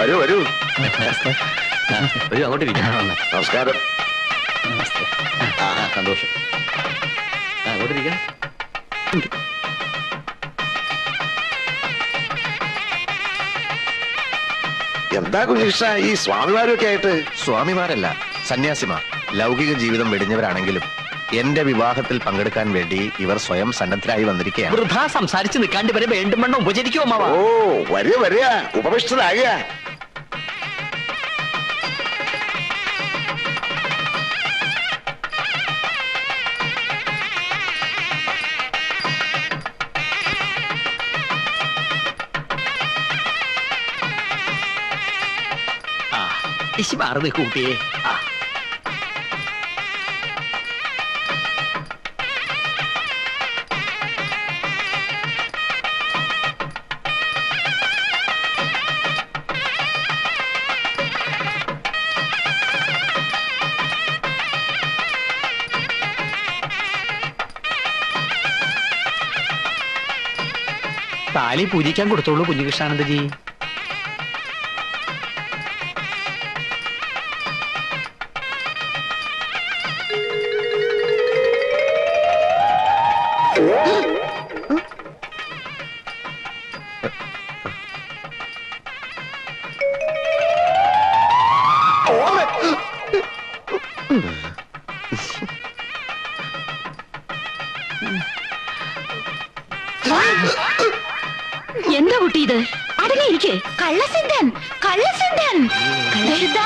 വരൂ വരൂ. വരൂ അങ്ങോട്ട് നമസ്കാരം. ആ സന്തോഷം. അങ്ങോട്ട് ഇരിക്കാം. എന്താ കുഷ ഈ സ്വാമിമാരൊക്കെ ആയിട്ട്? സ്വാമിമാരല്ല സന്യാസിമാർ ലൗകിക ജീവിതം വെടിഞ്ഞവരാണെങ്കിലും എന്റെ വിവാഹത്തിൽ പങ്കെടുക്കാൻ വേണ്ടി ഇവർ സ്വയം സന്നദ്ധരായി വന്നിരിക്കുകയാണ് വൃഥാ സംസാരിച്ച് നിൽക്കാണ്ട് വരെ വേണ്ടുമെണ്ണം ഉപചരിക്കുമോ ഓ വരിക വരിക. ഉപവിഷ്ടരാകുക. മാറി നിൽക്കൂ താലി പൂജിക്കാൻ കൊടുത്തോളൂ കുഞ്ഞുകൃഷ്ണാനന്ദജി. എന്താ കുട്ടി ഇത്? അടങ്ങിയിരിക്കെ കള്ളസിദ്ധൻ കള്ളസിദ്ധൻ കള്ളസിദ്ധ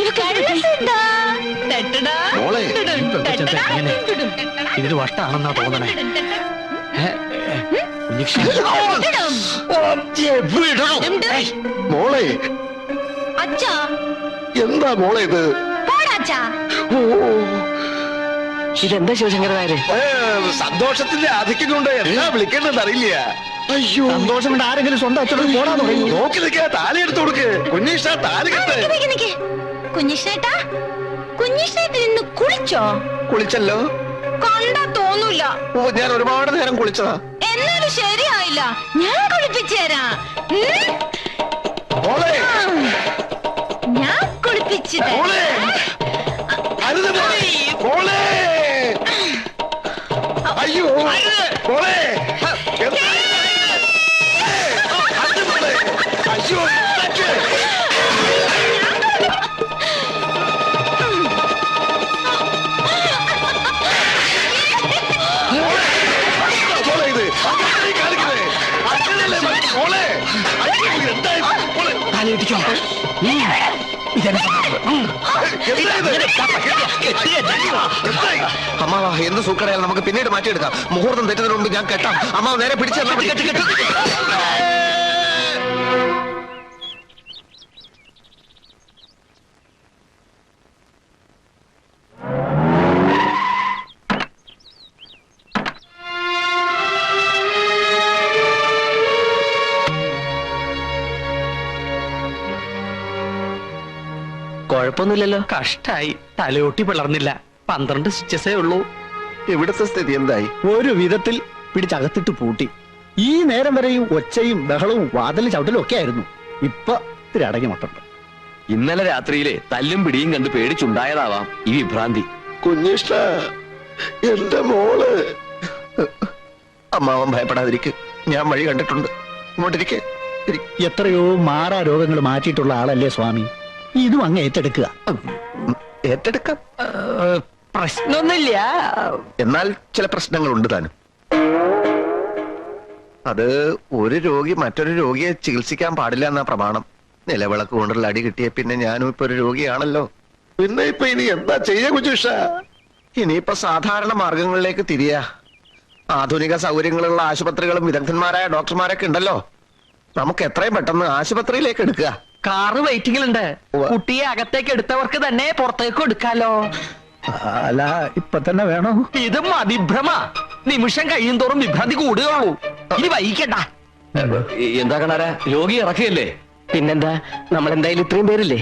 ഇത് കള്ളസിദ്ധ മോളെ ഇങ്ങനെ ഇതിന് വട്ടാണെന്നാ തോന്നണേ. ഏ, ഏ, കുഞ്ഞുകൃഷ്ണൻ മോളെ. അച്ഛാ. എന്താ മോളെ ഇത്? പോടാച്ചാ ഓ ഇതെന്താ ശിവശങ്കര നായര് ഏ, സന്തോഷത്തിന്റെ ആധിക്യം കൊണ്ട് എന്താ വിളിക്കേണ്ടത് അറിയില്ല. അയ്യോ. സന്തോഷം കൊണ്ട് ആരെങ്കിലും സ്വന്തം അച്ഛനോട് പോടാൻ തുടങ്ങി നോക്കി നിൽക്കാ താലി എടുത്തു കൊടുക്ക്. കുഞ്ഞിഷ്ട താലി കെട്ട്. കുഞ്ഞിഷ്ണേട്ടാ കുഞ്ഞിഷ്ണേട്ടൻ ഇന്ന് കുളിച്ചോ? കുളിച്ചല്ലോ. കണ്ടാ തോന്നൂല. ഓ ഞാൻ ഒരുപാട് നേരം കുളിച്ചതാ. എന്നാലും ശരിയായില്ല. ഞാൻ കുളിപ്പിച്ചു തരാം. ഞാൻ കുളിപ്പിച്ചു തരാം. അയ്യോ. മോളെ. അയ്യോ. മോളെ മതി. മോളെ അയ്യോ എന്താ ഇത്? മോളെ താലി കെട്ടിക്കോ അമ്മാവ എന്ത് സൂക്കടയാൽ നമുക്ക് പിന്നീട് മാറ്റിയെടുക്കാം. മുഹൂർത്തം തെറ്റുന്നതിന് മുമ്പ് ഞാൻ കെട്ടാം. അമ്മാവ് നേരെ പിടിച്ചു കുഴപ്പമൊന്നുമില്ലല്ലോ. കഷ്ടായി. തലയോട്ടി പിളർന്നില്ല. പന്ത്രണ്ട് സ്റ്റിച്ചസേ ഉള്ളൂ. ഇവിടുത്തെ സ്ഥിതി എന്തായി? ഒരു വിധത്തിൽ പിടിച്ചകത്തിട്ട് പൂട്ടി. ഈ നേരം വരെയും ഒച്ചയും ബഹളവും വാതിലും ചവിട്ടലും ഒക്കെ ആയിരുന്നു. ഇപ്പൊ ഇത്തിരി അടങ്ങി മട്ടുണ്ട് ഇന്നലെ രാത്രിയിലെ തല്ലും പിടിയും കണ്ട് പേടിച്ചുണ്ടായതാവാം ഈ വിഭ്രാന്തി. കുഞ്ഞിഷ്ട എന്റെ മോൾ. അമ്മാവൻ ഭയപ്പെടാതിരിക്കും. ഞാൻ വഴി കണ്ടിട്ടുണ്ട്. ഇങ്ങോട്ടിരിക്കെ. എത്രയോ മാറാ രോഗങ്ങൾ മാറ്റിയിട്ടുള്ള ആളല്ലേ സ്വാമി. ഇതും അങ്ങ് ഏറ്റെടുക്കുക. ഏറ്റെടുക്കാം. പ്രശ്നമൊന്നുമില്ല. എന്നാൽ ചില പ്രശ്നങ്ങളുണ്ട് താനും. അത് ഒരു രോഗി മറ്റൊരു രോഗിയെ ചികിത്സിക്കാൻ പാടില്ല എന്നാ പ്രമാണം. നിലവിളക്ക് കൊണ്ടുള്ള അടി കിട്ടിയ പിന്നെ ഞാനും ഇപ്പൊ ഒരു രോഗിയാണല്ലോ. പിന്നെ ഇപ്പൊ ഇനി എന്താ ചെയ്യാ കുജുഷ? ഇനിയിപ്പോ സാധാരണ മാർഗങ്ങളിലേക്ക് തിരിയ. ആധുനിക സൗകര്യങ്ങളുള്ള ആശുപത്രികളും വിദഗ്ധന്മാരായ ഡോക്ടർമാരൊക്കെ ഉണ്ടല്ലോ. നമുക്ക് എത്രയും പെട്ടെന്ന് ആശുപത്രിയിലേക്ക് എടുക്കുക. കാറ് വെയിറ്റിംഗിലുണ്ട്. കുട്ടിയെ അകത്തേക്ക് എടുത്തവർക്ക് തന്നെ പുറത്തേക്ക് എടുക്കാലോ അല്ല ഇപ്പൊ തന്നെ വേണോ? ഇത് മതിഭ്രമ നിമിഷം കഴിയും തോറും വിഭ്രാന്തി കൂടുകയുള്ളൂ. ഇനി വൈകിക്കണ്ട. എന്താ? കണാര രോഗി ഇറക്കിയല്ലേ പിന്നെന്താ? നമ്മൾ എന്തായാലും ഇത്രയും പേരില്ലേ?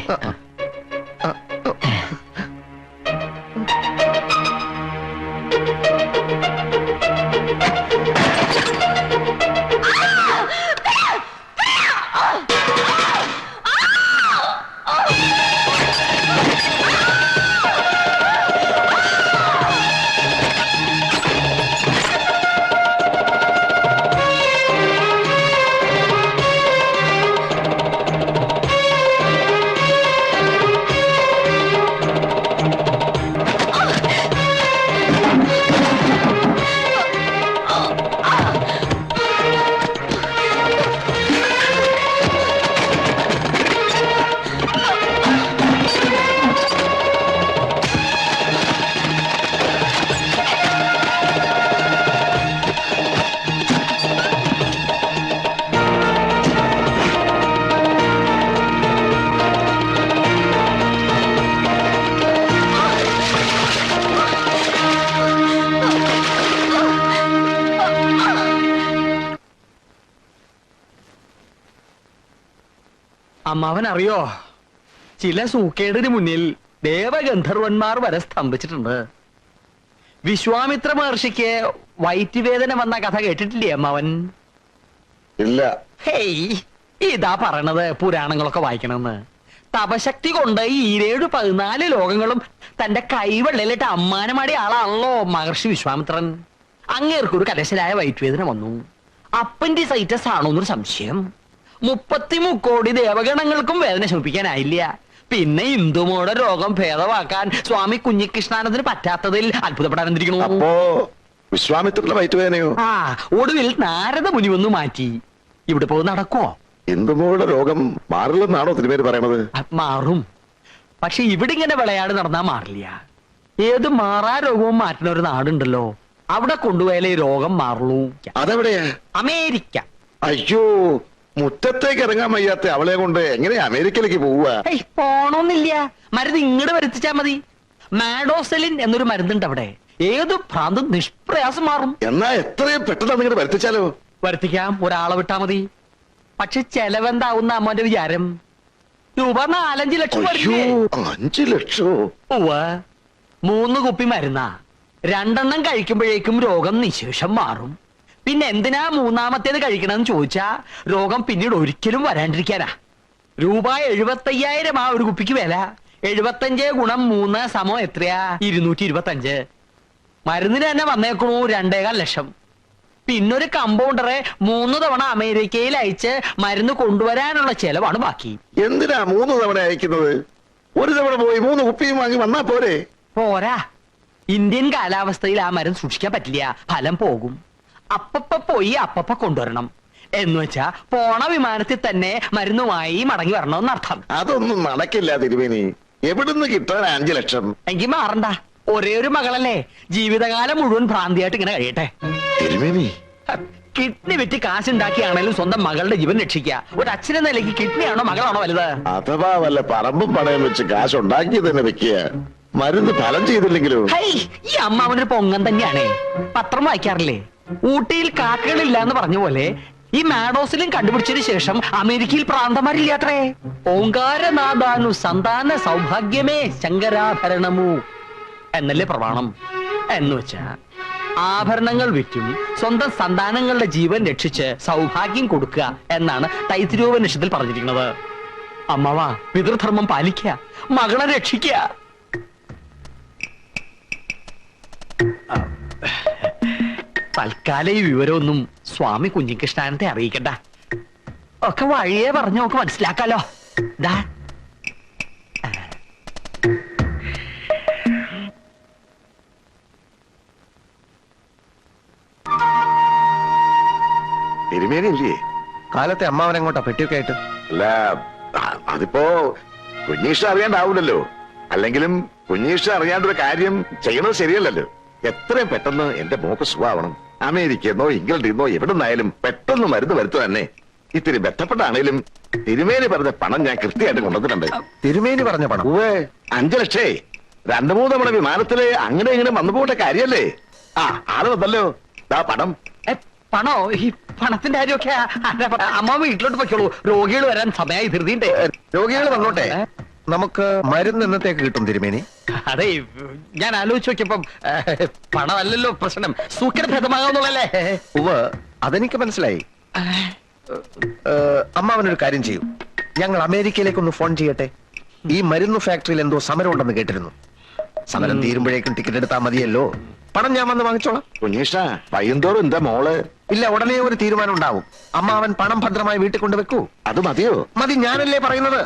അമ്മാവൻ അറിയോ ചില സൂക്കേടിന് മുന്നിൽ ദേവഗന്ധർവന്മാർ വരെ സ്തംഭിച്ചിട്ടുണ്ട്. വിശ്വാമിത്ര മഹർഷിക്ക് വയറ്റുവേദന വന്ന കഥ കേട്ടിട്ടില്ലേ അമ്മാവൻ? ഇല്ല. ഹേയ് ഇതാ പറയണത് പുരാണങ്ങളൊക്കെ വായിക്കണമെന്ന്. തപശക്തി കൊണ്ട് ഈ ഈരേഴ് പതിനാല് ലോകങ്ങളും തന്റെ കൈവെള്ളയിലിട്ട് അമ്മാനമാടിയ ആളാണല്ലോ മഹർഷി വിശ്വാമിത്രൻ. അങ്ങേർക്കൊരു കലശലായ വയറ്റുവേദന വന്നു. അപ്പൻഡിസൈറ്റസ് സൈറ്റസ് ആണോന്നൊരു സംശയം. മുപ്പത്തി കോടി ദേവഗണങ്ങൾക്കും വേദന ശമിപ്പിക്കാനായില്ല. പിന്നെ ഇന്ദുമോടെ രോഗം ഭേദമാക്കാൻ സ്വാമി കുഞ്ഞികൃഷ്ണാനന്ദന് പറ്റാത്തതിൽ അത്ഭുതപ്പെടാനെന്തിരിക്കണു? അപ്പോ വയറ്റുവേദനയോ? ആ ഒടുവിൽ നാരദ മുനി ഒന്ന് മാറ്റി. ഇവിടെ പോയി നടക്കുവോ? ഹിന്ദുമോടെ രോഗം മാറില്ലെന്നാണോ തിരുമേനി പറയണത്? മാറും. പക്ഷെ ഇവിടെ ഇങ്ങനെ വിളയാട് നടന്നാ മാറില്ല. ഏത് മാറാ രോഗവും മാറ്റുന്ന ഒരു നാടുണ്ടല്ലോ. അവിടെ കൊണ്ടുപോയാലേ ഈ രോഗം മാറുള്ളൂ. അതെവിടെയാ? അമേരിക്ക. അയ്യോ മുറ്റത്തേക്ക് ഇറങ്ങാൻ വയ്യാത്ത അവളെ കൊണ്ട് എങ്ങനെ അമേരിക്കയിലേക്ക് പോവുക? ഏയ് പോണോന്നില്ല. മരുന്ന് ഇങ്ങോട്ട് വരുത്തിച്ചാ മതി. മാഡോസലിൻ എന്നൊരു മരുന്നുണ്ട് അവിടെ. ഏത് ഭ്രാന്ത് നിഷ്പ്രയാസം മാറും. എന്നാ എത്രയും പെട്ടെന്ന് നിങ്ങളുടെ വരുത്തിച്ചാലോ? വരുത്തിക്കാം. ഒരാളെ വിട്ടാ മതി. പക്ഷെ ചെലവെന്താവുന്ന അമ്മന്റെ വിചാരം? രൂപ നാലഞ്ച് ലക്ഷം അയ്യോ വരില്ലേ അഞ്ചു ലക്ഷോ? ഉവ്വ്. മൂന്ന് കുപ്പി മരുന്നാ. രണ്ടെണ്ണം കഴിക്കുമ്പോഴേക്കും രോഗം നിശേഷം മാറും. പിന്നെ എന്തിനാ മൂന്നാമത്തേത് കഴിക്കണമെന്ന് ചോദിച്ചാ രോഗം പിന്നീട് ഒരിക്കലും വരാണ്ടിരിക്കാനാ. രൂപ എഴുപത്തയ്യായിരം ആ ഒരു കുപ്പിക്ക് വില. എഴുപത്തഞ്ച് ഗുണം മൂന്ന് സമം എത്രയാ? ഇരുന്നൂറ്റി ഇരുപത്തഞ്ച് മരുന്നിന് തന്നെ വന്നേക്കണു രണ്ടേകാൽ ലക്ഷം. പിന്നൊരു കമ്പൗണ്ടറെ മൂന്ന് തവണ അമേരിക്കയിൽ അയച്ച് മരുന്ന് കൊണ്ടുവരാനുള്ള ചെലവാണ് ബാക്കി. എന്തിനാ മൂന്ന് തവണ അയക്കുന്നത്? ഒരു തവണ പോയി മൂന്ന് കുപ്പിയും വാങ്ങി വന്നാ പോരെ. പോരാ. ഇന്ത്യൻ കാലാവസ്ഥയിൽ ആ മരം സൂക്ഷിക്കാൻ പറ്റില്ല. ഫലം പോകും. അപ്പപ്പ പോയി അപ്പപ്പ കൊണ്ടുവരണം. എന്ന് വെച്ചാ പോണ വിമാനത്തിൽ തന്നെ മരുന്നുമായി മടങ്ങി വരണമെന്നർത്ഥം അതൊന്നും നടക്കില്ല തിരുമേനി. എവിടുന്ന് കിട്ടാൻ അഞ്ചു ലക്ഷം? എങ്കിൽ മാറണ്ട. ഒരേ ഒരു മകളല്ലേ. ജീവിതകാലം മുഴുവൻ ഭ്രാന്തിയായിട്ട് ഇങ്ങനെ കഴിയട്ടെ. തിരുമേനി. ഹ, കിഡ്നി വിറ്റ് കാശുണ്ടാക്കിയാണേലും സ്വന്തം മകളുടെ ജീവൻ രക്ഷിക്കുക ഒരു അച്ഛനെ നിലയ്ക്ക് കിഡ്നിയാണോ മകളാണോ വലുത്? അഥവാ വല്ല പറമ്പും പണയം വെച്ച് കാശ് ഉണ്ടാക്കി തന്നെ വെക്കുക. മരുന്ന് ഫലം ചെയ്തില്ലെങ്കിലും? ഹൈ ഈ അമ്മാവനൊരു പൊങ്ങൻ തന്നെയാണേ. പത്രം വായിക്കാറില്ലേ? ഊട്ടിയിൽ കാക്കകളില്ല എന്ന് പറഞ്ഞ പോലെ ഈ മാഡോസിലും കണ്ടുപിടിച്ചതിന് ശേഷം അമേരിക്കയിൽ പ്രാന്തമാരില്ലാത്രേ ഓങ്കാരനാഥാനു സന്താന സൗഭാഗ്യമേ ശങ്കരാഭരണമു. എന്നല്ലേ പ്രമാണം? എന്ന് വെച്ചാ ആഭരണങ്ങൾ വിറ്റും സ്വന്തം സന്താനങ്ങളുടെ ജീവൻ രക്ഷിച്ച് സൗഭാഗ്യം കൊടുക്കുക എന്നാണ് തൈത്തിരോപനിഷത്തിൽ പറഞ്ഞിരിക്കുന്നത്. അമ്മവാ പിതൃധർമ്മം പാലിക്കുക മകളെ രക്ഷിക്കുക. തൽക്കാലം ഈ വിവരമൊന്നും സ്വാമി കുഞ്ഞികൃഷ്ണാനത്തെ അറിയിക്കണ്ട. ഒക്കെ വഴിയേ പറഞ്ഞു നമുക്ക് മനസ്സിലാക്കാലോ. ദാ. കാലത്തെ അമ്മാവൻ എങ്ങോട്ടാ? പെട്ടിയൊക്കെ ആയിട്ട്? അല്ല അതിപ്പോ കുഞ്ഞീഷ അറിയാണ്ടാവൂലല്ലോ. അല്ലെങ്കിലും കുഞ്ഞീഷ അറിയാണ്ടൊരു കാര്യം ചെയ്യണത് ശരിയല്ലല്ലോ. എത്രയും പെട്ടെന്ന് എന്റെ മോക്ക് സുഖാവണം അമേരിക്കന്നോ ഇംഗ്ലണ്ടിൽ നിന്നോ എവിടെ നിന്നായാലും പെട്ടെന്ന് മരുന്ന് വരുത്തു തന്നെ. ഇത്തിരി ബന്ധപ്പെട്ടാണേലും തിരുമേനി പറഞ്ഞ പണം ഞാൻ കൃത്യമായിട്ട് കൊണ്ടുവന്നിട്ടുണ്ട്. തിരുമേനി പറഞ്ഞ പണം? ഉവ്വേ അഞ്ചു ലക്ഷേ. രണ്ടു മൂന്ന് നമ്മുടെ വിമാനത്തിൽ അങ്ങനെ ഇങ്ങനെ വന്നു പോകേണ്ട കാര്യല്ലേ? ആ ആൾ വന്നല്ലോ ദാ പണം. ഏ, പണോ? ഈ പണത്തിന്റെ കാര്യമൊക്കെ അമ്മ വീട്ടിലോട്ട് പൊയ്ക്കോളൂ. രോഗികൾ വരാൻ സമയമായി ധൃതിണ്ടേ രോഗികൾ വന്നോട്ടെ. നമുക്ക് മരുന്ന് എന്നത്തേക്ക് കിട്ടും തിരുമേനി? അതെ ഞാൻ ആലോചിച്ച് നോക്കിയപ്പം പണമല്ലല്ലോ പ്രശ്നം. സൂക്കരഭേദമാകാന്നുള്ളല്ലേ ഉവ അതെനിക്ക് മനസ്സിലായി. അമ്മാവനൊരു കാര്യം ചെയ്യൂ. ഞങ്ങൾ അമേരിക്കയിലേക്ക് ഒന്ന് ഫോൺ ചെയ്യട്ടെ. ഈ മരുന്ന് ഫാക്ടറിയിൽ എന്തോ സമരം ഉണ്ടെന്ന് കേട്ടിരുന്നു. സമരം തീരുമ്പോഴേക്കും ടിക്കറ്റ് എടുത്താൽ മതിയല്ലോ. പണം ഞാൻ വന്ന് വാങ്ങിച്ചോളാം. കുഞ്ഞീഷ പയ്യന്തോറും എന്താ മോൾ? ഇല്ല ഉടനെ ഒരു തീരുമാനം ഉണ്ടാവും. അമ്മാവൻ പണം ഭദ്രമായി വീട്ടിൽ കൊണ്ടുവെക്കൂ. അത് മതിയോ? മതി ഞാനല്ലേ പറയുന്നത്.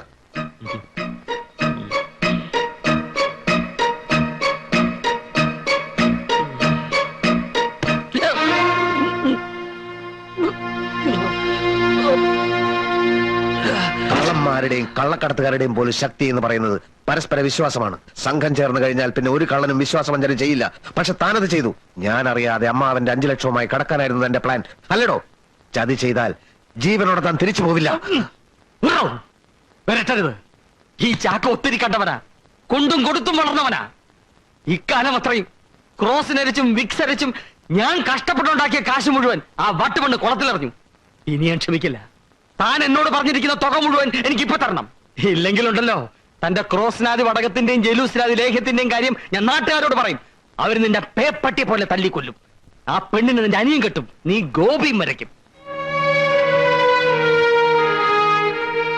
കള്ളന്മാരുടെയും കള്ളക്കടത്തുകാരുടെയും പോലും ശക്തി എന്ന് പറയുന്നത് പരസ്പര വിശ്വാസമാണ്. സംഘം ചേർന്ന് കഴിഞ്ഞാൽ പിന്നെ ഒരു കള്ളനും വിശ്വാസവഞ്ചനം ചെയ്യില്ല. പക്ഷെ താനത് ചെയ്തു. ഞാൻ അറിയാതെ അമ്മാവന്റെ അഞ്ചു ലക്ഷവുമായി കടക്കാനായിരുന്നു എന്റെ പ്ലാൻ അല്ലടോ ചതി ചെയ്താൽ ജീവനോടെ താൻ തിരിച്ചു പോവില്ല. ഈ ചാക്ക ഒത്തിരി കണ്ടവനാ. കൊണ്ടും കൊടുത്തും വളർന്നവനാ. ഇക്കാലം അത്രയും ക്രോസ് അരച്ചും വിക്സ് അരച്ചും ഞാൻ കഷ്ടപ്പെട്ടുണ്ടാക്കിയ കാശ് മുഴുവൻ ആ വട്ടുമണ്ണ് കുളത്തിലെറിഞ്ഞു. ഇനി ഞാൻ ക്ഷമിക്കില്ല. താൻ എന്നോട് പറഞ്ഞിരിക്കുന്ന തുക മുഴുവൻ എനിക്കിപ്പോ തരണം. ഇല്ലെങ്കിലുണ്ടല്ലോ തന്റെ ക്രോസ്നാദി വടകത്തിന്റെയും ജലൂസ്നാദി ലേഖ്യത്തിന്റെയും കാര്യം ഞാൻ നാട്ടുകാരോട് പറയും. അവർ നിന്റെ പേപ്പട്ടി പോലെ തല്ലിക്കൊല്ലും. ആ പെണ്ണിന് നിന്റെ അനിയും കെട്ടും. നീ ഗോപിയും വരയ്ക്കും.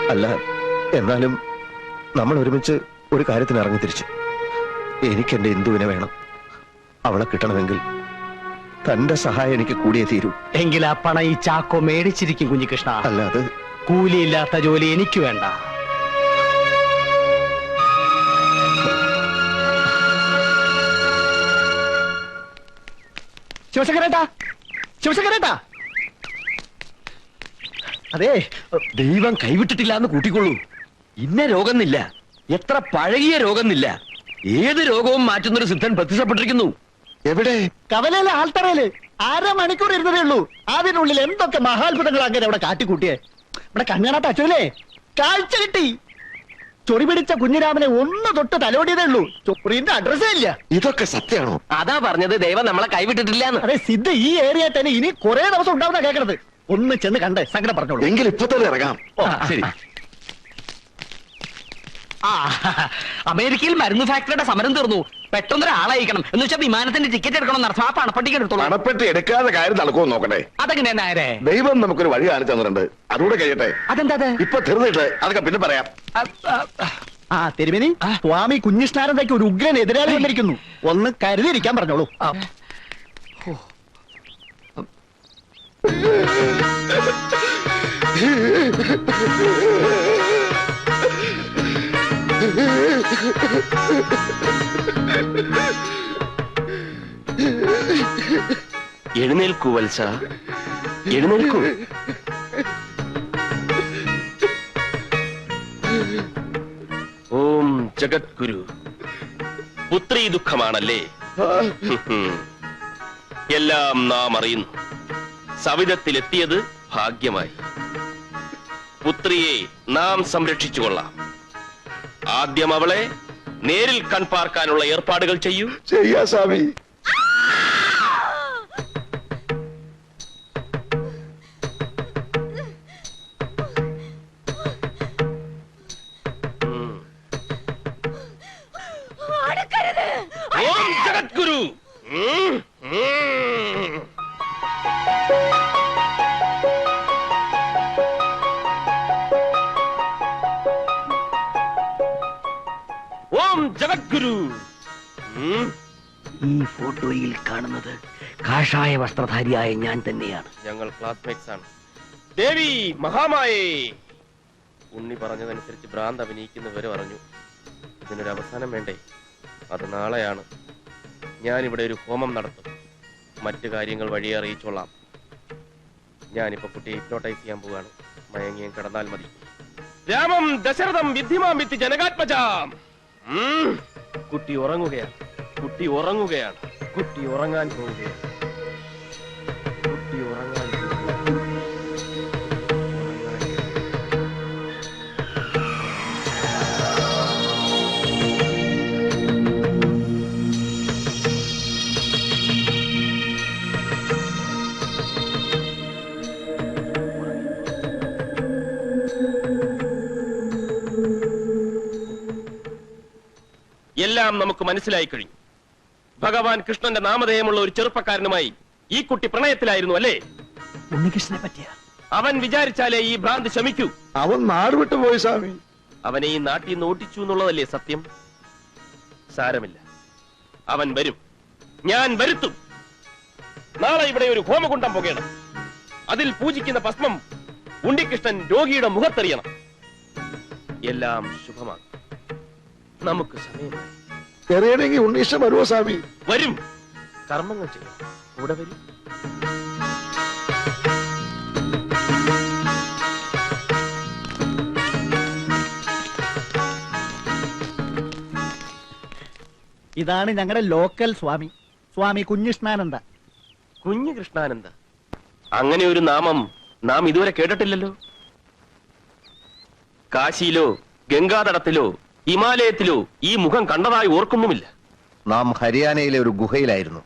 അല്ല എന്നാലും നമ്മൾ ഒരുമിച്ച് ഒരു കാര്യത്തിന് ഇറങ്ങി തിരിച്ചു എനിക്ക് എന്റെ ഇന്ദുവിനെ വേണം. അവളെ കിട്ടണമെങ്കിൽ തന്റെ സഹായം എനിക്ക് കൂടിയേ തീരൂ. എങ്കിൽ ആ പണം ഈ ചാക്കോ മേടിച്ചിരിക്കും കുഞ്ഞികൃഷ്ണ. അല്ലാതെ കൂലിയില്ലാത്ത ജോലി എനിക്ക് വേണ്ട. ശിവശങ്കരേട്ടാ ശിവശങ്കരേട്ടാ. അതെ ദൈവം കൈവിട്ടിട്ടില്ല എന്ന് കൂട്ടിക്കൊള്ളൂ. ഇന്ന രോഗന്നില്ല എത്ര പഴകിയ രോഗന്നില്ല ഏത് രോഗവും മാറ്റുന്നൊരു സിദ്ധൻ പ്രത്യക്ഷപ്പെട്ടിരിക്കുന്നു എവിടെ? കവലയിലെ ആൾത്തറയിൽ അര മണിക്കൂർ ഇരുന്നതേ ഉള്ളൂ. അതിനുള്ളിൽ എന്തൊക്കെ മഹാത്ഭുതങ്ങൾ അങ്ങനെ അവിടെ കാട്ടിക്കൂട്ടിയേ? ഇവിടെ കണ്ണാട്ട അച്ഛനല്ലേ? കാഴ്ച കിട്ടി. ചൊറി പിടിച്ച കുഞ്ഞിരാമനെ ഒന്ന് തൊട്ട് തലോടിയതേ ഉള്ളൂ. ചൊറിന്റെ അഡ്രസ്സേ ഇല്ല. ഇതൊക്കെ സത്യമാണോ? അതാ പറഞ്ഞത് ദൈവം നമ്മളെ കൈവിട്ടിട്ടില്ല അതെ സിദ്ധ ഈ ഏരിയ തന്നെ ഇനി കുറെ ദിവസം ഉണ്ടാവുന്ന കേൾക്കണത് ഒന്ന് ചെന്ന് കണ്ടേ സങ്കടം പറഞ്ഞോളൂ. എങ്കിൽ ഇപ്പൊ തന്നെ ഇറങ്ങാം ശരി. ആ അമേരിക്കയിൽ മരുന്ന് ഫാക്ടറിയുടെ സമരം തീർന്നു. പെട്ടെന്ന് ഒരാളയക്കണം എന്ന് വെച്ചാൽ വിമാനത്തിന്റെ ടിക്കറ്റ് എടുക്കണം നടത്തും ആ പണപ്പെട്ടിക്ക് എടുത്തോളൂ. പണപ്പെട്ടി എടുക്കാതെ കാര്യം നടക്കുമോ നോക്കട്ടെ. അതെങ്ങനെ നേരെ ദൈവം നമുക്കൊരു വഴി കാണിച്ചു തന്നിട്ടുണ്ട്. അതുകൂടെ കഴിയട്ടെ. അതെന്താ അത്? ഇപ്പൊ തീർന്നിട്ട് അതൊക്കെ പിന്നെ പറയാം. ആ, ആ, ആ. ആ തിരുമേനി സ്വാമി കുഞ്ഞിഷ്ണാനന്ദയ്ക്ക് ഒരു ഉഗ്രൻ എതിരാളി വന്നിരിക്കുന്നു. ഒന്ന് കരുതിയിരിക്കാൻ പറഞ്ഞോളൂ. ആ. എഴുന്നേൽക്കൂ വത്സ. എഴുന്നേൽക്കൂ. ഓം ജഗദ്ഗുരു. പുത്രി ദുഃഖമാണല്ലേ? എല്ലാം നാം അറിയുന്നു. സവിധത്തിലെത്തിയത് ഭാഗ്യമായി. പുത്രിയെ നാം സംരക്ഷിച്ചുകൊള്ളാം. ആദ്യം അവളെ നേരിൽ കൺപാർക്കാനുള്ള ഏർപ്പാടുകൾ ചെയ്യൂ. ചെയ്യാ സ്വാമി. ഉം. ഈ ഫോട്ടോയിൽ കാണുന്നത് കാഷായ വസ്ത്രധാരിയായ ഞാൻ തന്നെയാണ്. ഞങ്ങൾ ക്ലാസ്മേറ്റ്സ് ആണ്. ദേവി മഹാമായേ. ഉണ്ണി പറഞ്ഞതനുസരിച്ച് ഭ്രാന്ത് അഭിനയിക്കുന്നവരെ പറഞ്ഞു ഇതിനൊരു അവസാനം വേണ്ടേ? അത് നാളെയാണ്. ഞാനിവിടെ ഇവിടെ ഒരു ഹോമം നടത്തും. മറ്റു കാര്യങ്ങൾ വഴി അറിയിച്ചോളാം. ഞാനിപ്പോ കുട്ടിയെ ഹിപ്നോട്ടൈസ് ചെയ്യാൻ പോവാണ്. മയങ്ങിയും കടന്നാൽ മതി. രാമം ദശരഥം വിദ്ധിമാം വിത്തി ജനകാത്മജാം. കുട്ടി ഉറങ്ങുകയാണ്. കുട്ടി ഉറങ്ങുകയാണ്. കുട്ടി ഉറങ്ങാൻ പോവുകയാണ്. എല്ലാം നമുക്ക് മനസ്സിലായി കഴിഞ്ഞു. ഭഗവാൻ കൃഷ്ണന്റെ നാമധേയമുള്ള ഒരു ചെറുപ്പക്കാരനുമായി ഈ കുട്ടി പ്രണയത്തിലായിരുന്നു അല്ലേ? ഉണ്ണികൃഷ്ണനെ പറ്റിയ? അവൻ വിചാരിച്ചാലേ ഈ ഭ്രാന്ത് ശമിക്കൂ. അവൻ നാടുവിട്ടു പോയി സ്വാമി. അവനെ ഈ നാട്ടിൽ നിന്ന് ഓട്ടിച്ചു എന്നുള്ളതല്ലേ സത്യം? സാരമില്ല. അവൻ വരും. ഞാൻ വരുത്തും. നാളെ ഇവിടെ ഒരു ഹോമകുണ്ടം പുകയണം. അതിൽ പൂജിക്കുന്ന ഭസ്മം ഉണ്ണികൃഷ്ണൻ രോഗിയുടെ മുഖത്തെറിയണം. എല്ലാം ശുഭമാണ് നമുക്ക് സമയമായി. എറിയണമെങ്കിൽ ഉണ്ണീശം വരുമോ സ്വാമി? വരും. കർമ്മങ്ങൾ ചെയ്യും കൂടെ വരും. ഇതാണ് ഞങ്ങളുടെ ലോക്കൽ സ്വാമി. സ്വാമി കുഞ്ഞിഷ്ണാനന്ദ. കുഞ്ഞു കൃഷ്ണാനന്ദ. അങ്ങനെ ഒരു നാമം നാം ഇതുവരെ കേട്ടിട്ടില്ലല്ലോ. കാശിയിലോ ഗംഗാതടത്തിലോ ഹിമാലയത്തിലോ ഈ മുഖം കണ്ടതായി ഓർക്കുന്നുമില്ല. നാം ഹരിയാനയിലെ ഒരു ഗുഹയിലായിരുന്നു.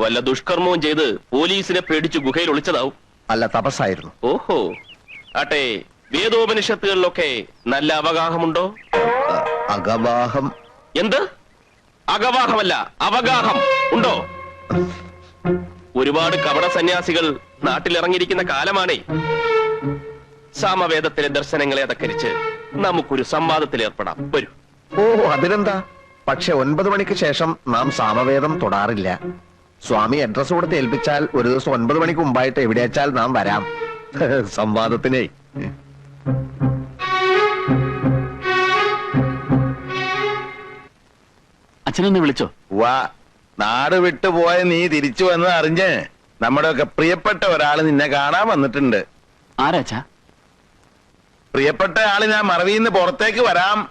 വല്ല ദുഷ്കർമ്മവും ചെയ്ത് പോലീസിനെ പേടിച്ച് ഗുഹയിൽ ഒളിച്ചതാവും. അല്ല തപസ്സായിരുന്നു. ഓഹോ. ആട്ടെ വേദോപനിഷത്തുകളിലൊക്കെ നല്ല അവഗാഹമുണ്ടോ? അകവാഹം അഗവാഹം. എന്ത്? അഗവാഹമല്ല അവഗാഹം. ഉണ്ടോ? ഒരുപാട് കപട സന്യാസികൾ നാട്ടിലിറങ്ങിയിരിക്കുന്ന കാലമാണേ. സാമവേദത്തിലെ ദർശനങ്ങളെ അതക്കരിച്ച് നമുക്കൊരു സംവാദത്തിൽ ഏർപ്പെടാം. വരൂ. ഓ അതിനെന്താ? പക്ഷെ ഒൻപത് മണിക്ക് ശേഷം നാം സാമവേദം തൊടാറില്ല. സ്വാമി അഡ്രസ് കൊടുത്ത് ഏൽപ്പിച്ചാൽ ഒരു ദിവസം ഒൻപത് മണിക്ക് മുമ്പായിട്ട് എവിടെ വെച്ചാൽ നാം വരാം. സംവാദത്തിനെ. അച്ഛനെന്നെ വിളിച്ചോ? വാ നാട് വിട്ടു പോയ നീ തിരിച്ചു വന്ന് അറിഞ്ഞ് നമ്മുടെ ഒക്കെ പ്രിയപ്പെട്ട ഒരാൾ നിന്നെ കാണാൻ വന്നിട്ടുണ്ട്. ആരാച്ചാ അച്ഛാ? പ്രിയപ്പെട്ട ആൾ ഞാൻ മറവിന്ന് പുറത്തേക്ക് വരാം.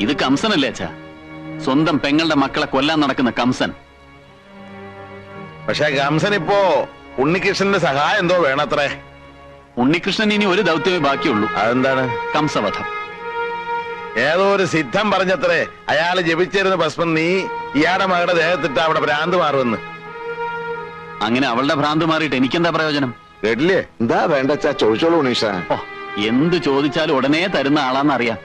ഇത് കംസനല്ലേ അച്ഛാ? സ്വന്തം പെങ്ങളുടെ മക്കളെ കൊല്ലാൻ നടക്കുന്ന കംസൻ. പക്ഷെ കംസൻ ഇപ്പോ ഉണ്ണികൃഷ്ണന്റെ സഹായം എന്തോ വേണത്രേ? ഉണ്ണികൃഷ്ണൻ ഇനി ഒരു ദൗത്യമേ ബാക്കിയുള്ളൂ. അതെന്താണ്? കംസവധം. ഏതോ ഒരു സിദ്ധം പറഞ്ഞത്രേ അയാൾ ജപിച്ചിരുന്ന ഭസ്മം നീ ഇയാടെ മകളുടെ ദേഹത്തിട്ട് അവിടെ ഭ്രാന്ത് മാറുമെന്ന്. അങ്ങനെ അവളുടെ ഭ്രാന്ത് മാറിയിട്ട് എനിക്കെന്താ പ്രയോജനം? കേട്ടില്ലേ? എന്താ വേണ്ട ചോദിച്ചോളൂ ഉണീഷ ഓ എന്ത് ചോദിച്ചാലും ഉടനെ തരുന്ന ആളാന്നറിയാം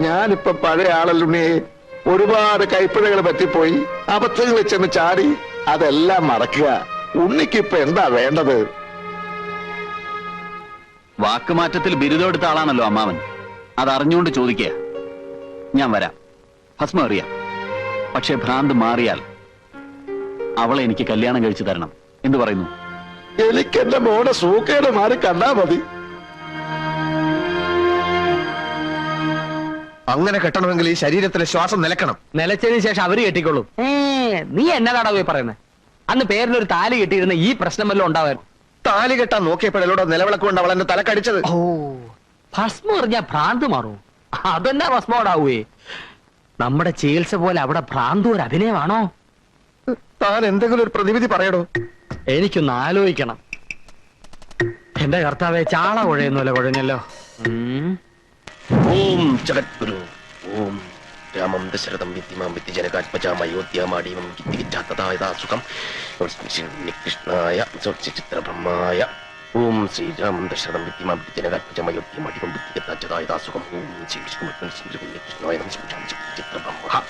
ഞാനിപ്പൊ പഴയ ആളല്ലുണ്ണിയെ ഒരുപാട് കൈപ്പിഴകൾ പറ്റിപ്പോയി. അബദ്ധങ്ങളിൽ ചെന്ന് ചാടി. അതെല്ലാം മറക്കുക. ഉണ്ണിക്ക് ഇപ്പൊ എന്താ വേണ്ടത്? വാക്കുമാറ്റത്തിൽ ബിരുദം എടുത്ത ആളാണല്ലോ അമ്മാവൻ. അതറിഞ്ഞുകൊണ്ട് ചോദിക്കുക. ഞാൻ വരാം. ഭസ്മം അറിയാം. പക്ഷെ ഭ്രാന്ത് മാറിയാൽ അവളെ എനിക്ക് കല്യാണം കഴിച്ചു തരണം. എന്ന് പറയുന്നു? എനിക്ക് എന്റെ മോടെ സൂക്കേട് മാറി കണ്ടാ മതി. അങ്ങനെ കെട്ടണമെങ്കിൽ ഈ ശരീരത്തിലെ ശ്വാസം നിലക്കണം. നിലച്ചതിന് ശേഷം അവർ കെട്ടിക്കോളൂ. ഏ നീ എന്നതാടാ പോയി പറയുന്നത് അന്ന് പേരിലൊരു താലി കെട്ടിയിരുന്ന ഈ പ്രശ്നം വല്ലതും ഉണ്ടാവാൻ താലി കെട്ടാൻ നോക്കിയപ്പോഴോടെ നിലവിളക്കൊണ്ട് അവൾ എന്റെ തലക്കടിച്ചത്. ഓ ഭസ്മം എറിഞ്ഞാ ഭ്രാന്ത് മാറും. അതെന്നാ ഭസ്മം നമ്മുടെ ചികിത്സ പോലെ അവിടെ ഭ്രാന്ത് ഒരു അഭിനയമാണോ? താൻ എന്തെങ്കിലും ഒരു പ്രതിവിധി പറയടോ എനിക്കൊന്ന് ആലോചിക്കണം എന്റെ കർത്താവെ ചാള കുഴയുന്നല്ലോ കുഴഞ്ഞല്ലോ ഉം. ഓം ജഗദ്ഗുരു ഓം രാമം ദശരഥം വിദ്യമാം വിദ്യജനകാത്മജാം അയോധ്യാമാടീവം കിത്തികിച്ചാത്തതായതാസുഖം കൃഷ്ണായ ചിത്രബ്രഹ്മായ ഓം ശ്രീരാമം ദശരഥം വിദ്യമാം വിദ്യജനകാത്മജാം അയോധ്യാമാടീവം വിദ്യകിത്താച്ചതായതാസുഖം ഓം ശ്രീകൃഷ്ണായ ചിത്രബ്രഹ്മ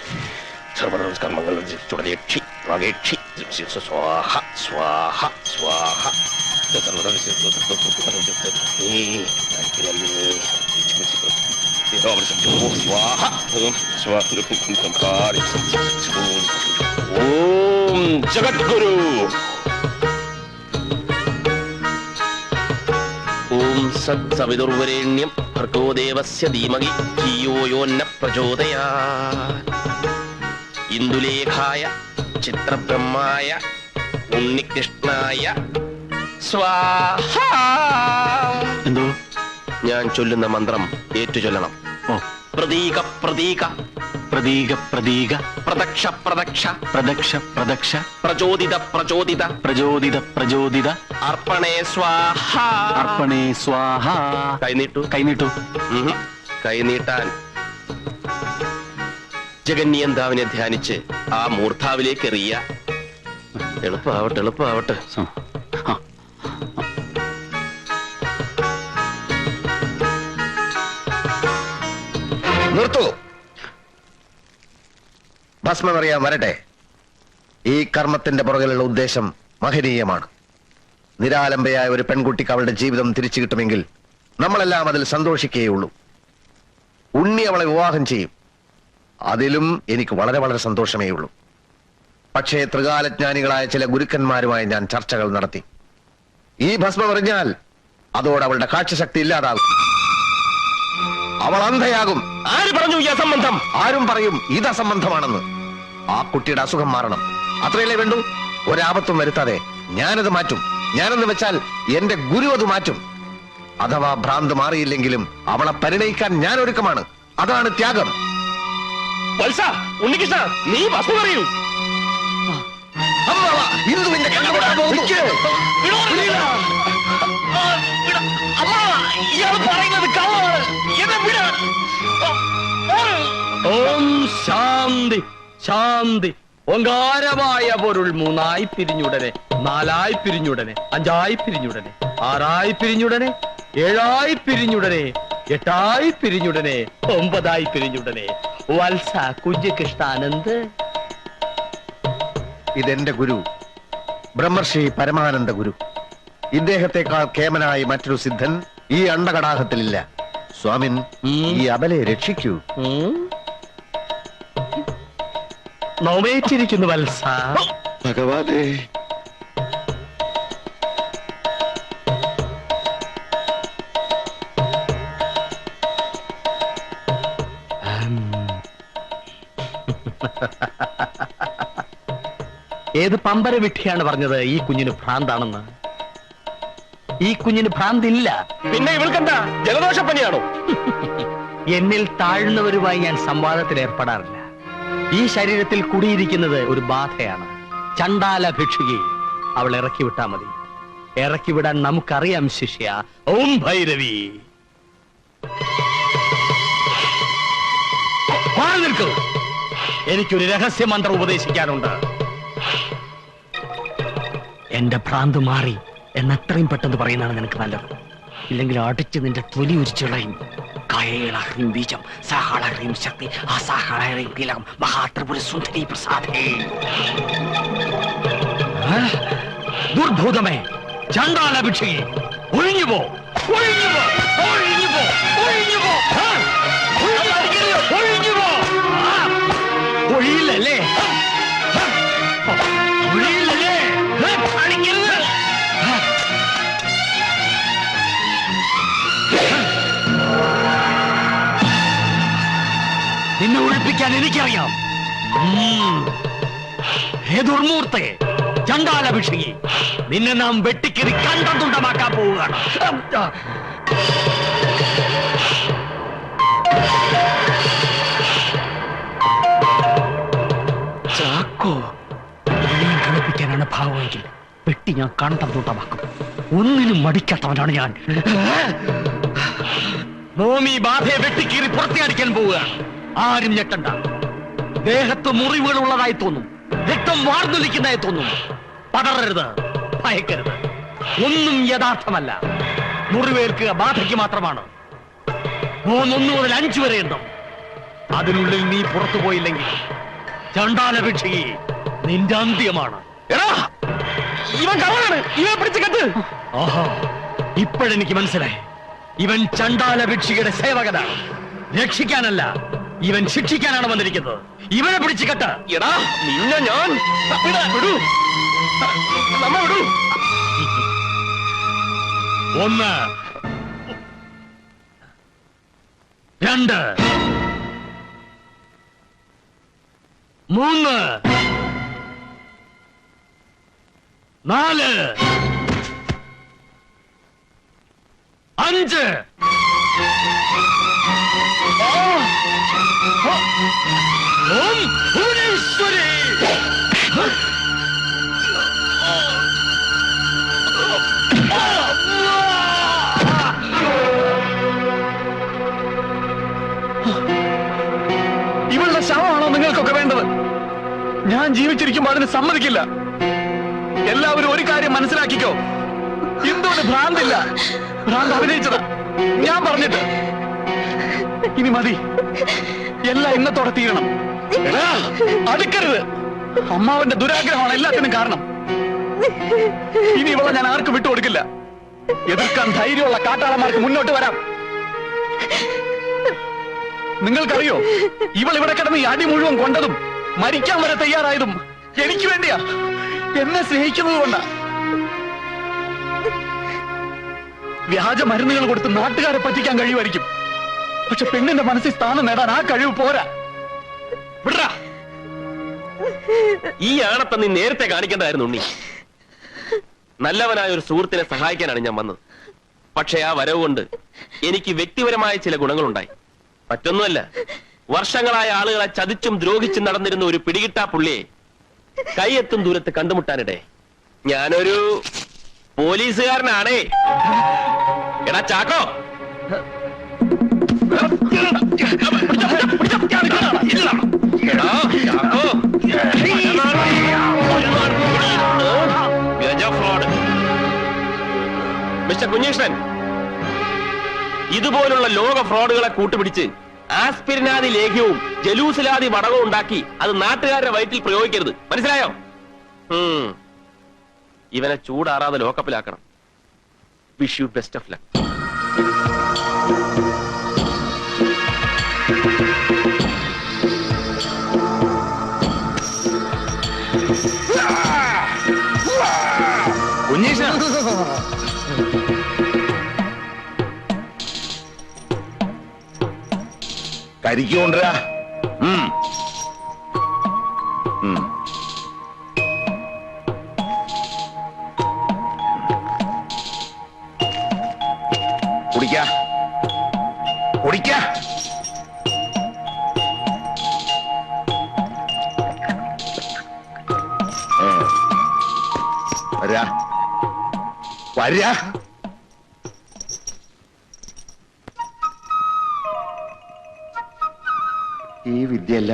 സർവനമസ്കർമ്മങ്ങൾ ചുടലേക്ഷി വാഗേക്ഷി സ്വാഹ സ്വാഹ സ്വാഹ. ഓം ജഗദ്ഗുരു. ഓം സത് സവിതുർവരേണ്യം ഭർഗോ ധീമഹി ധിയോ യോന്ന പ്രചോദയാ ഇന്ദുലേഖായ ചിത്രബ്രഹ്മായ ഉണ്ണികൃഷ്ണായ. സ്വാഹ. എന്തോ? ഞാൻ ചൊല്ലുന്ന മന്ത്രം ഏറ്റുചൊല്ലണം. ഓ. പ്രതീക പ്രതീക. പ്രതീക പ്രതീക. പ്രദക്ഷ പ്രദക്ഷ. പ്രദക്ഷ പ്രദക്ഷ. പ്രചോദിത പ്രചോദിത. പ്രചോദിത പ്രചോദിത. അർപ്പണേ സ്വാഹ. അർപ്പണേ സ്വാഹ. കൈനീട്ടു കൈനീട്ടു കൈനീട്ടാൻ ജഗന്യന്താവിനെ ധ്യാനിച്ച് ആ മൂർധാവിലേക്ക് എറിയ. എളുപ്പാവട്ടെ എളുപ്പാവട്ടെ. നിർത്തൂ. ഭസ്മം അറിയാൻ വരട്ടെ. ഈ കർമ്മത്തിന്റെ പുറകിലുള്ള ഉദ്ദേശം മഹനീയമാണ്. നിരാലംബയായ ഒരു പെൺകുട്ടിക്ക് അവളുടെ ജീവിതം തിരിച്ചു കിട്ടുമെങ്കിൽ നമ്മളെല്ലാം അതിൽ സന്തോഷിക്കുകയുള്ളൂ. ഉണ്ണി അവളെ വിവാഹം ചെയ്യും. അതിലും എനിക്ക് വളരെ വളരെ സന്തോഷമേ ഉള്ളൂ. പക്ഷേ ത്രികാലജ്ഞാനികളായ ചില ഗുരുക്കന്മാരുമായി ഞാൻ ചർച്ചകൾ നടത്തി. ഈ ഭസ്മം എറിഞ്ഞാൽ അതോടെ അവളുടെ കാഴ്ചശക്തി ഇല്ലാതാകും. അവൾ അന്ധയാകും. ആര് പറഞ്ഞു ഈ അസംബന്ധം? ആരും പറയും ഇത് അസംബന്ധമാണെന്ന്. ആ കുട്ടിയുടെ അസുഖം മാറണം. അത്രയല്ലേ വേണ്ടു? ഒരാപത്തും വരുത്താതെ ഞാനത് മാറ്റും. ഞാനെന്ന് വെച്ചാൽ എന്റെ ഗുരു അത് മാറ്റും. അഥവാ ഭ്രാന്ത് മാറിയില്ലെങ്കിലും അവളെ പരിണയിക്കാൻ ഞാൻ ഒരുക്കമാണ്. അതാണ് ത്യാഗം. വത്സ ഉണ്ണികൃഷ്ണ നീ വസ്തു പറയൂ പറയുന്നത് ഇന്ദുവിന്റെ കണ്ണുപൊട്ടാൻ വിട. ഓം ശാന്തി ശാന്തി. ഓങ്കാരമായ പൊരുൾ മൂന്നായി പിരിഞ്ഞുടനെ നാലായി പിരിഞ്ഞുടനെ അഞ്ചായി പിരിഞ്ഞുടനെ ആറായി പിരിഞ്ഞുടനെ ഏഴായി പിരിഞ്ഞുടനെ എട്ടായി പിരിഞ്ഞുടനെ ഒമ്പതായി പിരിഞ്ഞുടനെ. വത്സ കുഞ്ഞികൃഷ്ണാനന്ദ് ഇതെന്റെ ഗുരു. ബ്രഹ്മർഷി പരമാനന്ദ ഗുരു. ഇദ്ദേഹത്തെക്കാൾ കേമനായ മറ്റൊരു സിദ്ധൻ ഈ അണ്ടകടാഹത്തിലില്ല. സ്വാമിൻ ഈ അബലെ രക്ഷിക്കൂ. നോവേറ്റിരിക്കുന്നു വത്സ. ഭഗവാനെ. ഏത് പമ്പര വിട്ടിയാണ് പറഞ്ഞത് ഈ കുഞ്ഞിന് ഭ്രാന്താണെന്ന്? ഈ കുഞ്ഞിന് ഭ്രാന്തില്ല. പിന്നെ ഇവൾക്കെന്താ? ജലദോഷപ്പനിയാണോ എന്നിൽ താഴ്ന്നവരുമായി ഞാൻ സംവാദത്തിൽ ഏർപ്പെടാറില്ല. ഈ ശരീരത്തിൽ കുടിയിരിക്കുന്നത് ഒരു ബാധയാണ്. ചണ്ടാല ഭിക്ഷുകി അവൾ ഇറക്കി വിട്ടാ മതി. ഇറക്കി വിടാൻ നമുക്കറിയാം ശിഷ്യ. ഓം ഭൈരവി. മാറി നിൽക്കൂ. എനിക്കൊരു രഹസ്യ മന്ത്രം ഉപദേശിക്കാനുണ്ട്. എന്റെ ഭ്രാന്ത് മാറി എന്നെത്രയും പെട്ടെന്ന് പറയുന്നതാണ് നിനക്ക് നല്ലത്. ഇല്ലെങ്കിൽ അടിച്ച് നിന്റെ തൊലി ഉരിച്ചുള്ളയും കയളഹ്രീം ബീജം സഹളഹ്രീം ശക്തി അസഹളഹ്രീം കീലകം മഹാത്രിപുര സുന്ദരി പ്രസാദേ? ദുർഭൂതമേ ചണ്ടാലഭിക്ഷയെ ഒഴിഞ്ഞു പോ ഒഴിഞ്ഞു പോ ഒഴിപ്പിക്കാൻ എനിക്കറിയാം. ഹേ ദുർമൂർത്തെ ചണ്ടാലഭിഷേകി നിന്നെ നാം വെട്ടിക്കറി കണ്ടതുണ്ടമാക്കാൻ പോവുകയാണ്. ചാക്കോ എന്നെയും കളിപ്പിക്കാനാണ് ഭാവമെങ്കിൽ വെട്ടി ഞാൻ കണ്ടം തുണ്ടമാക്കും ഒന്നിനും മടിക്കാത്തവനാണ് ഞാൻ. ഭൂമി ബാധയെ വെട്ടിക്കീറി പുറത്തിയടിക്കാൻ പോവുകയാണ്. ആരും ഞെട്ടണ്ട. ദേഹത്ത് മുറിവുകൾ ഉള്ളതായി തോന്നും. രക്തം വാർന്നൊലിക്കുന്നതായി തോന്നും. പതറരുത് ഭയക്കരുത്. ഒന്നും യഥാർത്ഥമല്ല. മുറിവേൽക്കുക ബാധയ്ക്ക് മാത്രമാണ്. മൂന്നൊന്നു മുതൽ അഞ്ചു വരെ എണ്ണം. അതിനുള്ളിൽ നീ പുറത്തു പോയില്ലെങ്കിൽ ചണ്ടാലപേക്ഷി നിന്റെ അന്ത്യമാണ് ഇവൻ ഇപ്പോഴെനിക്ക് മനസ്സിലായി. ഇവൻ ചണ്ടാലപേക്ഷികയുടെ സേവകനാണ്. രക്ഷിക്കാനല്ല ഇവൻ ശിക്ഷിക്കാനാണ് വന്നിരിക്കുന്നത്. ഇവനെ പിടിച്ചു കെട്ട. എടാ നിന്നെ ഞാൻ വിടാ, നമ്മ വിടൂ. ഒന്ന് രണ്ട് മൂന്ന് നാല് അഞ്ച്. ഓം ഭുവനേശ്വരി ഇവളുടെ ശവമാണോ നിങ്ങൾക്കൊക്കെ വേണ്ടത്? ഞാൻ ജീവിച്ചിരിക്കുമ്പോൾ അതിന് സമ്മതിക്കില്ല. എല്ലാവരും ഒരു കാര്യം മനസ്സിലാക്കിക്കോ. എന്തുകൊണ്ട് ഭ്രാന്തില്ല. ഭ്രാന്ത് അഭിനയിച്ചത് ഞാൻ പറഞ്ഞിട്ട്. ഇനി മതി. എല്ലാം ഇന്നത്തോടെ തീരണം. അടുക്കരുത്. അമ്മാവന്റെ ദുരാഗ്രഹമാണ് എല്ലാത്തിനും കാരണം. ഇനി ഇവളെ ഞാൻ ആർക്കും വിട്ടുകൊടുക്കില്ല എതിർക്കാൻ ധൈര്യമുള്ള കാട്ടാളന്മാർക്ക് മുന്നോട്ട് വരാം. നിങ്ങൾക്കറിയോ ഇവൾ ഇവിടെ കിടന്ന് ഈ അടി മുഴുവൻ കൊണ്ടതും മരിക്കാൻ വരെ തയ്യാറായതും എനിക്ക് വേണ്ടിയാ. എന്നെ സ്നേഹിക്കുന്നത് കൊണ്ടാ. വ്യാജ മരുന്നുകൾ കൊടുത്ത് നാട്ടുകാരെ പറ്റിക്കാൻ കഴിയുമായിരിക്കും. പക്ഷെ പെണ്ണിന്റെ മനസ്സിൽ സ്ഥാനം നേടാൻ ആ കഴിവ് പോരാ. വിടറാ. ഈ ആണത്തെ നീ നേരത്തെ കാണിക്കേണ്ടതായിരുന്നു ഉണ്ണി. നല്ലവനായ ഒരു സുഹൃത്തിനെ സഹായിക്കാനാണ് ഞാൻ വന്നത്. പക്ഷെ ആ വരവ് കൊണ്ട് എനിക്ക് വ്യക്തിപരമായ ചില ഗുണങ്ങളുണ്ടായി. മറ്റൊന്നുമല്ല വർഷങ്ങളായ ആളുകളെ ചതിച്ചും ദ്രോഹിച്ചും നടന്നിരുന്ന ഒരു പിടികിട്ടാ പുള്ളിയെ കൈയെത്തും ദൂരത്ത് കണ്ടുമുട്ടാനിടെ. ഞാനൊരു പോലീസുകാരനാണേ. എടാ ചാക്കോ. മിസ്റ്റർ കുഞ്ഞീഷ്ണൻ ഇതുപോലുള്ള ലോക ഫ്രോഡുകളെ കൂട്ടുപിടിച്ച് ആസ്പിരിനാദി ലേഖ്യവും ജലൂസിലാദി വടകവും ഉണ്ടാക്കി അത് നാട്ടുകാരുടെ വയറ്റിൽ പ്രയോഗിക്കരുത്. മനസ്സിലായോ? ഇവനെ ചൂടാറാതെ ലോക്കപ്പിലാക്കണം. Wish you best of luck കരിക്ക് കൊണ്ടുവരാ. കുടിക്ക. കുടിക്ക. വരാ. വരാ.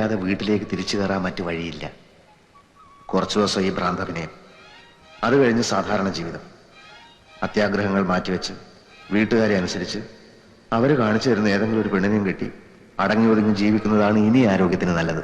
അല്ലാതെ വീട്ടിലേക്ക് തിരിച്ചു കയറാൻ മറ്റു വഴിയില്ല. കുറച്ചു ദിവസം ഈ ഭ്രാന്തഭിനയം അത് കഴിഞ്ഞ് സാധാരണ ജീവിതം. അത്യാഗ്രഹങ്ങൾ മാറ്റിവെച്ച് വീട്ടുകാരെ അനുസരിച്ച് അവർ കാണിച്ചു തരുന്ന ഏതെങ്കിലും ഒരു പെണ്ണിനെയും കെട്ടി അടങ്ങി ഒതുങ്ങി ജീവിക്കുന്നതാണ് ഇനി ആരോഗ്യത്തിന് നല്ലത്.